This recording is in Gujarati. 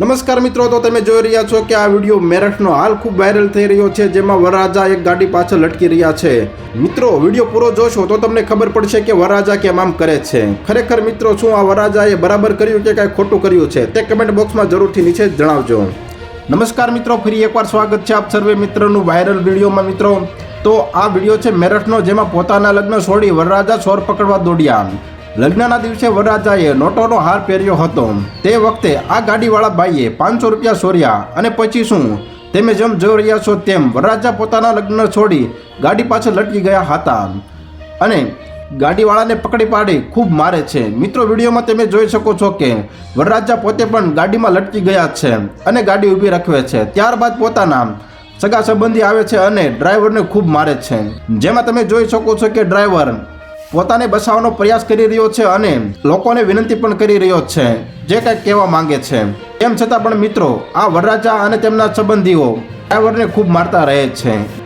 નમસ્કાર મિત્રો, તો તમે જોઈ રહ્યા છો કે આ વીડિયો મેરઠનો હાલ ખૂબ વાયરલ થઈ રહ્યો છે, જેમાં વરરાજા એક ગાડી પાછળ લટકી રહ્યા છે. મિત્રો, વીડિયો પૂરો જોશો તો તમને ખબર પડશે કે વરરાજા કેમ આમ કરે છે. ખરેખર મિત્રો, શું આ વરરાજાએ બરાબર કર્યું કે કાંઈ ખોટું કર્યું છે, તે કમેન્ટ બોક્સમાં જરૂરથી નીચે જણાવજો. નમસ્કાર મિત્રો, ફરી એકવાર સ્વાગત છે આપ સર્વે મિત્રોનું વાયરલ વિડીયોમાં મિત્રો. તો આ વીડિયો છે મેરઠનો, જેમાં પોતાના લગ્ન છોડી વરરાજા ચોર પકડવા દોડ્યા. લગ્નના દિવસે વરરાજાએ નોટોનો હાર પહેર્યો હતો. તે વખતે આ ગાડીવાળા ભાઈએ પાંચસો રૂપિયા સોર્યા અને પછી શું? તમે જેમ જોઈ રહ્યા છો તેમ વરરાજા પોતાના લગ્ન છોડી ગાડી પાછળ લટકી ગયા હતા. અને ગાડીવાળાને પકડી પાડી ખૂબ મારે છે. મિત્રો, વિડીયોમાં તમે જોઈ શકો છો કે વરરાજા પોતે પણ ગાડીમાં લટકી ગયા છે અને ગાડી ઊભી રાખવે છે. ત્યારબાદ પોતાના સગા સંબંધી આવે છે અને ડ્રાઈવરને ખૂબ મારે છે. જેમાં તમે જોઈ શકો છો કે ડ્રાઈવર પોતાને બચાવવાનો પ્રયાસ કરી રહ્યો છે અને લોકોને વિનંતી પણ કરી રહ્યો છે, જે કંઈક કહેવા માંગે છે. તેમ છતાં પણ મિત્રો, આ વરરાજા અને તેમના સંબંધીઓ ડ્રાઈવરને ખૂબ મારતા રહે છે.